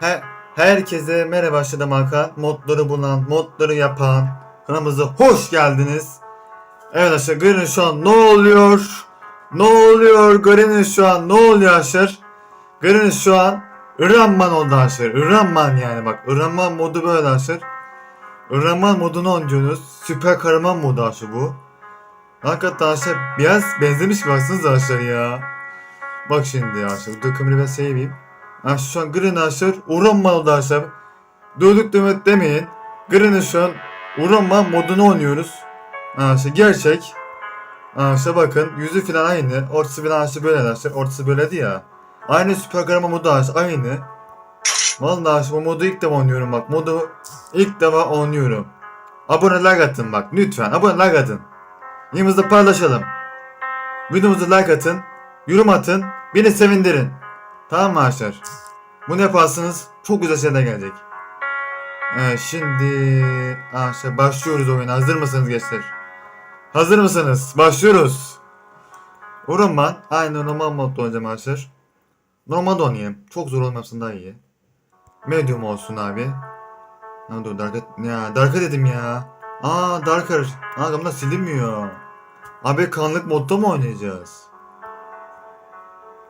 Her, herkese merhaba başladım Hakan. Modları bulan, modları yapan kanalımıza hoş geldiniz. Evet arkadaşlar görün şu an ne oluyor? Ne oluyor? Görün şu an ne oluyor arkadaşlar? Görün şu an Iranman oldu arkadaşlar. Iranman yani bak. Iranman modu böyle arkadaşlar. Iranman modunu oynuyorsunuz. Süper kahraman modu arkadaşlar bu. Hakikaten arkadaşlar biraz benzemiş gibi baksanıza arkadaşlar ya. Bak şimdi arkadaşlar. Dur kamerayı ben seveyim. Arkadaşlar şu an Green arkadaşlar Uranman oldu arkadaşlar. Dövdük demet demeyin. Green'in şu an Uranman modunu oynuyoruz. Arkadaşlar gerçek. Arkadaşlar bakın yüzü falan aynı. Ortası falan arkadaşlar böyle arkadaşlar. Ortası böyledi ya. Aynı süper kahraman modu arkadaşlar aynı. Vallahi bu modu ilk defa oynuyorum bak. Modu ilk defa oynuyorum. Aboneler atın bak lütfen aboneler atın. Yanımızda paylaşalım. Videomuzu like atın. Yorum atın. Beni sevindirin. Tamam mı arkadaşlar? Bunu yaparsanız çok güzel şeyler gelecek. Evet şimdi arkadaşlar başlıyoruz oyuna. Hazır mısınız gençler? Hazır mısınız? Başlıyoruz. Orman. Aynı normal modda oynayacağım arkadaşlar. Normal oynayayım. Çok zor olmasın daha iyi. Medium olsun abi. Ha dur Dark'a ya Dark'a dedim ya. Aa Darker. Aa bunlar silinmiyor. Abi kanlık modda mı oynayacağız?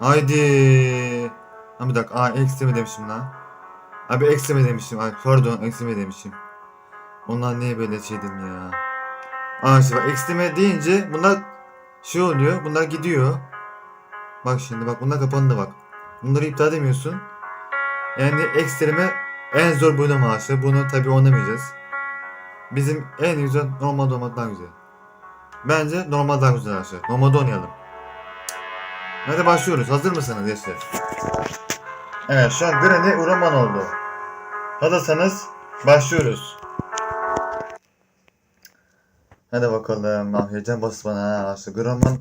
Haydi. Ha bir dakika. Aa eksi mi demişim lan? Abi eksi mi demişim? Ay pardon eksi mi demişim? Onlar niye böyle şey dedim ya? Aa işte bak eksi deyince bunlar şey oluyor. Bunlar gidiyor. Bak şimdi bak bunlar kapandı bak. Bunları iptal edemiyorsun. Yani ekstreme en zor bölüm ağaçı. Bunu tabi oynamayacağız. Bizim en güzel normal olmak daha güzel. Bence normal daha güzel arkadaşlar. Normalde oynayalım. Hadi başlıyoruz. Hazır mısınız gençler? Evet şu an Granny Uraman oldu. Hazırsanız başlıyoruz. Hadi bakalım. Ah heyecan bas bana ha. İşte Graman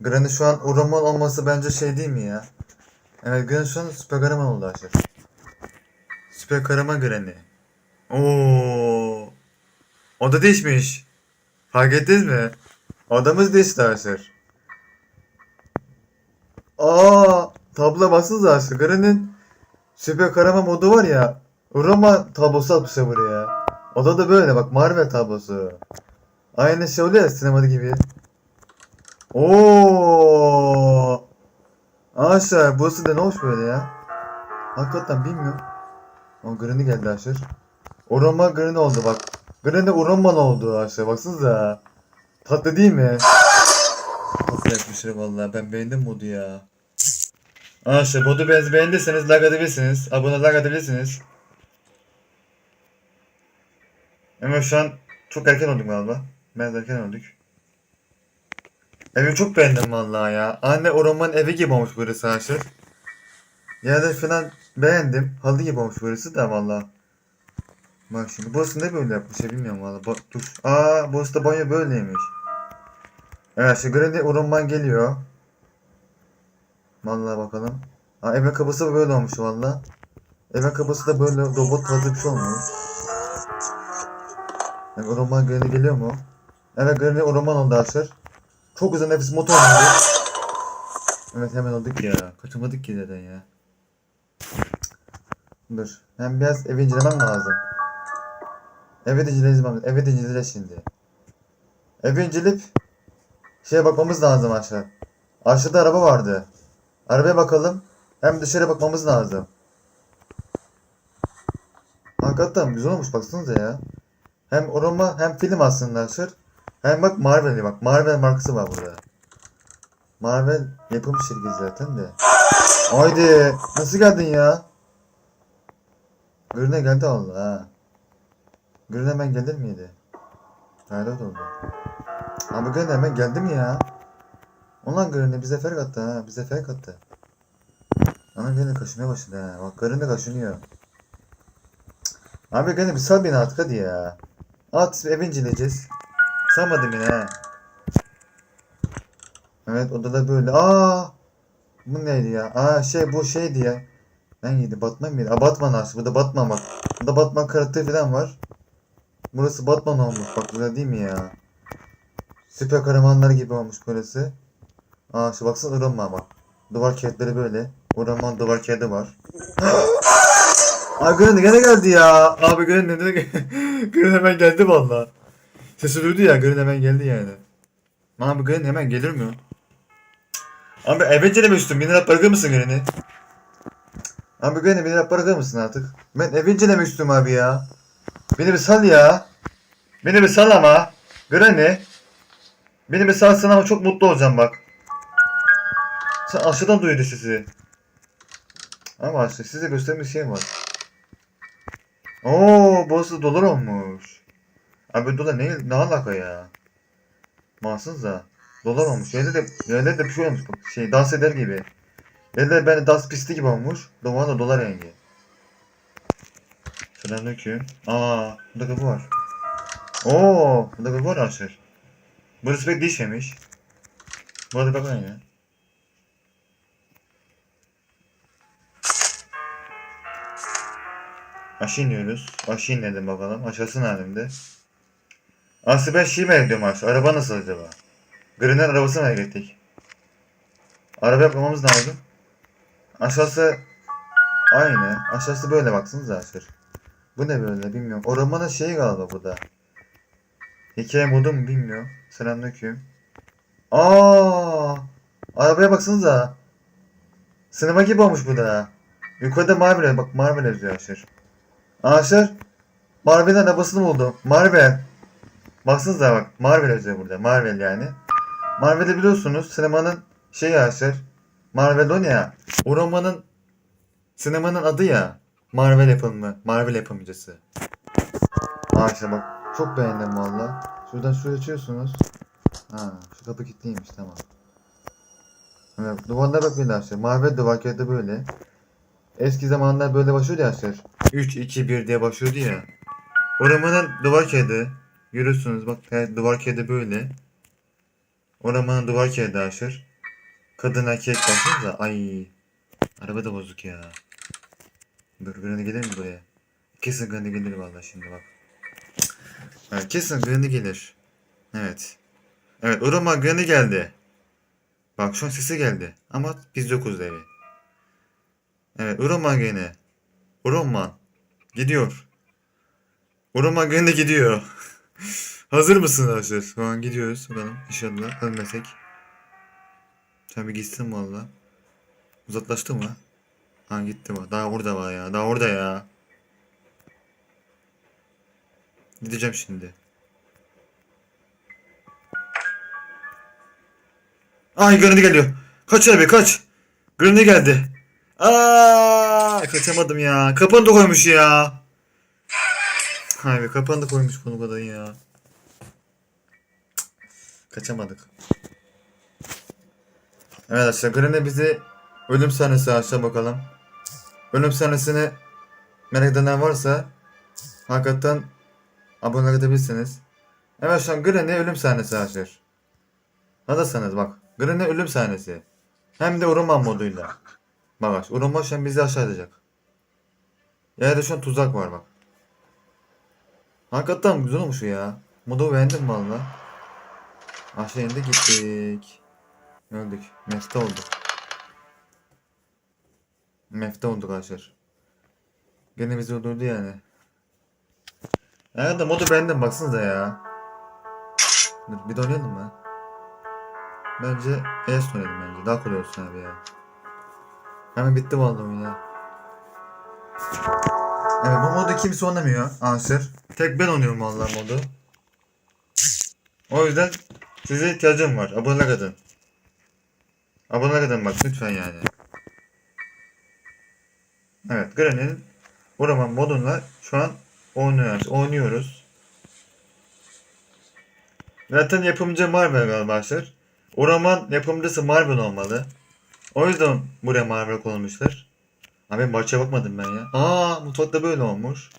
Granny şu an Uraman olması bence şey değil mi ya? Evet Granny şu an süper kahraman oldu arkadaşlar. Süper kahraman Granny. Oo. O da değişmiş. Fark ettiniz mi? Odamız değişti arkadaşlar. Aa, baksanıza arkadaşlar. Garen'in süper kahraman modu var ya. Roma tablosu atmışlar buraya. Oda da böyle bak Marvel tablosu. Aynı şey oluyor ya sinemada gibi. Oo. Arkadaşlar burası da ne hoş böyle ya. Hakikaten bilmiyorum. O Granny geldi arkadaşlar. Orama Granny oldu bak. Granny Uraman oldu arkadaşlar baksanıza. Tatlı değil mi? Tatlı yapmışlar vallahi ben beğendim modu ya. Arkadaşlar modu be- beğendiyseniz like atabilirsiniz. Abone like atabilirsiniz. Ama şu an çok erken olduk galiba. Ben erken olduk. Evi çok beğendim vallahi ya. Anne Uraman evi gibi olmuş burası arkadaşlar. Yerleri falan beğendim. Halı gibi olmuş burası da vallahi. Bak şimdi burası ne böyle yapmış ya bilmiyorum valla. Bak dur. Aa burası da banyo böyleymiş. Evet şu Granny Urumban geliyor. Vallahi bakalım. Aa evin kapısı böyle olmuş valla. Evin kapısı da böyle robot tarzı bir şey olmuş. Yani Urumban Granny geliyor mu? Evet Granny Urumban oldu arkadaşlar. Çok güzel nefis motor oynadı. Evet hemen olduk ya. Kaçamadık ki zaten ya. Dur. Hem biraz evi incelemem lazım. Evet inceleyeceğim. Evet incele şimdi. Evi inceleyip şeye bakmamız lazım aşağı. Aşağıda araba vardı. Arabaya bakalım. Hem dışarı bakmamız lazım. Hakikaten güzel olmuş baksanıza ya. Hem orama hem film aslında arkadaşlar. Hem bak Marvel'i bak. Marvel markası var burada. Marvel yapım şirketi zaten de. Haydi. Nasıl geldin ya? Görüne geldi Allah ha. Görün hemen gelir miydi? Hayret oldu. Abi Görün hemen geldi mi ya? Ulan Görün'e bize ferk attı ha. Bize ferk attı. Ana Görün kaşınmaya başladı ha. Bak Görün de kaşınıyor. Abi Görün bir sal beni artık hadi ya. At ev inceleyeceğiz. Salmadım yine ha. Evet odada böyle. Aa! Bu neydi ya? Aa şey bu şeydi ya. Hangiydi? Batman mıydı? Aa Batman aslında. Burada Batman bak. Burada Batman karakteri falan var. Burası Batman olmuş. Bak güzel değil mi ya? Süper kahramanlar gibi olmuş burası. Aa şu baksana Iron Man bak. Duvar kağıtları böyle. Iron Man duvar kağıdı var. Abi Gren gene geldi ya. Abi Gren ne Gren hemen geldi valla. Sesi duydu ya Gren hemen geldi yani. Abi Gren hemen gelir mi? Abi Avenger'e mi üstüm? Beni rap bırakır mısın Gren'i? Abi Gren'i beni rap bırakır mısın artık? Ben Avenger'e mi üstüm abi ya? Beni bir sal ya. Beni bir sal ama. Granny. Beni bir salsın ama çok mutlu olacağım bak. Sen aşağıdan duyuyordu sizi. Ama aşağı size göstermiş şey var. Oo, burası dolar olmuş. Abi dolar ne, ne alaka ya? Mahsız da. Dolar olmuş. Yerde de, yerde de bir şey olmuş. Şey dans eder gibi. Yerde ben dans pisti gibi olmuş. Dolar da dolar rengi. Selamünaleyküm. Aa, burada kapı var. Oo, burada kapı var aşır. Burası pek değişmemiş. Burada kapı aynı. Aşağı iniyoruz. Aşağı inelim bakalım. Aşağısı nerede? Aslında ben şey merak ediyorum aşağı. Araba nasıl acaba? Green'in arabası merak ettik. Araba yapmamız lazım. Aşağısı aynı. Aşağısı böyle baksanıza aşağı. Bu ne böyle bilmiyorum. O romanın şeyi galiba bu da. Hikaye modu mu bilmiyorum. Selamünaleyküm. Aa! Arabaya baksanıza. Sinema gibi olmuş bu da. Yukarıda Marvel bak Marvel yazıyor Aşır. Aşır. Marvel'in arabasını buldu. Marvel. Baksanıza bak Marvel yazıyor burada. Marvel yani. Marvel'i biliyorsunuz sinemanın şeyi Aşır. Marvel o ne ya? O romanın sinemanın adı ya. Marvel yapımı. Marvel yapımcısı. İşte bak. Çok beğendim valla. Şuradan şuraya açıyorsunuz. Ha, şu kapı kilitliymiş tamam. Evet, duvarlara bak bir arkadaşlar. Marvel duvar kağıdı böyle. Eski zamanlar böyle başlıyordu ya arkadaşlar. 3, 2, 1 diye başlıyordu ya. O romanın duvar kağıdı. Görüyorsunuz bak duvar kağıdı böyle. O romanın duvar kağıdı arkadaşlar. Kadın erkek baksanıza. Ay. Araba da bozuk ya. Dur Granny gelir mi buraya? Kesin Granny gelir vallahi şimdi bak. Evet, kesin Granny gelir. Evet. Evet o roman Granny geldi. Bak şu an sesi geldi. Ama biz yokuz evi. Evet Uroman gene. Uroman. Gidiyor. Uroman gene gidiyor. Hazır mısın arkadaşlar? Şu an gidiyoruz. Bakalım inşallah ölmesek. Bir gitsin valla. Uzaklaştı mı? Ha gitti mi? Daha orada var ya. Daha orada ya. Gideceğim şimdi. Ay Granny geliyor. Kaç abi kaç. Granny geldi. Aa, kaçamadım ya. Kapını da koymuş ya. Ay be kapını da koymuş bunu kadar ya. Kaçamadık. Evet arkadaşlar Granny bizi ölüm sahnesi açsa bakalım. Ölüm sahnesini merak edenler varsa hakikaten abone edebilirsiniz. Evet şu an Granny ölüm sahnesi açır. Hazırsanız bak. Granny ölüm sahnesi. Hem de orman moduyla. Bak aç. Orman şu an bizi aşağı edecek. Yerde şu an tuzak var bak. Hakikaten güzel olmuş ya. Modu beğendim valla. Aşağı indik gittik. Öldük. Mefte olduk. Mefte olduk arkadaşlar. Gene bizi öldürdü yani. Evet de modu beğendim baksanıza ya. Dur bir de oynayalım mı? Bence ES oynayalım bence. Daha kolay olsun abi ya. Hemen bitti vallahi oyun ya. Evet bu modu kimse oynamıyor Answer. Tek ben oynuyorum vallahi modu. O yüzden size ihtiyacım var. Abone edin. Abone edin bak lütfen yani. Evet Granny'nin Oraman modunla şu an oynuyoruz. oynuyoruz. Zaten yapımcı Marvel galiba arkadaşlar. Oraman yapımcısı Marvel olmalı. O yüzden buraya Marvel konulmuşlar. Abi maça bakmadım ben ya. Aa mutfakta böyle olmuş.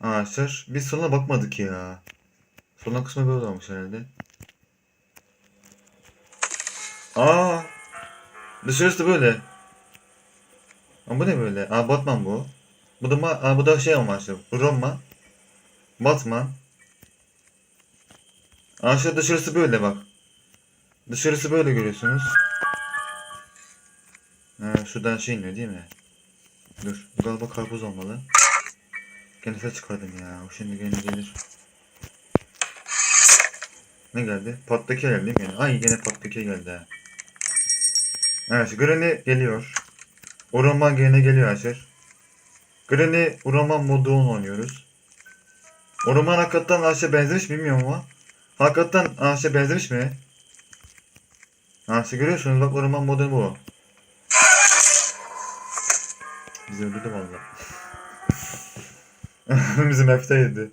Arkadaşlar biz sonuna bakmadık ya. Son kısmı böyle olmuş herhalde. Aa dışarısı da böyle. Aa, bu ne böyle? Aa Batman bu. Bu da ma bu da şey amaçlı. Bu Roma. Batman. Aşağı dışarısı böyle bak. Dışarısı böyle görüyorsunuz. Ha, şuradan şey iniyor değil mi? Dur. Galiba karpuz olmalı. Ses çıkardım ya. O şimdi gene gelir. Ne geldi? Patlaki geldi değil mi? Yani? Ay gene patlaki geldi ha. Evet Granny geliyor. Oroman gene geliyor Aşır. Granny Oroman modu oynuyoruz. Oroman hakikaten Aşır'a benzemiş mi bilmiyorum ama. Hakikaten Aşır'a benzemiş mi? Aşır görüyorsunuz bak Oroman modu bu. Bizi öldürdü valla. Bizim F'te yedi.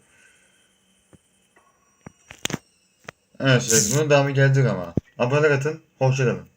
Evet, bunun devamı gelecek ama. Abone atın, hoşçakalın.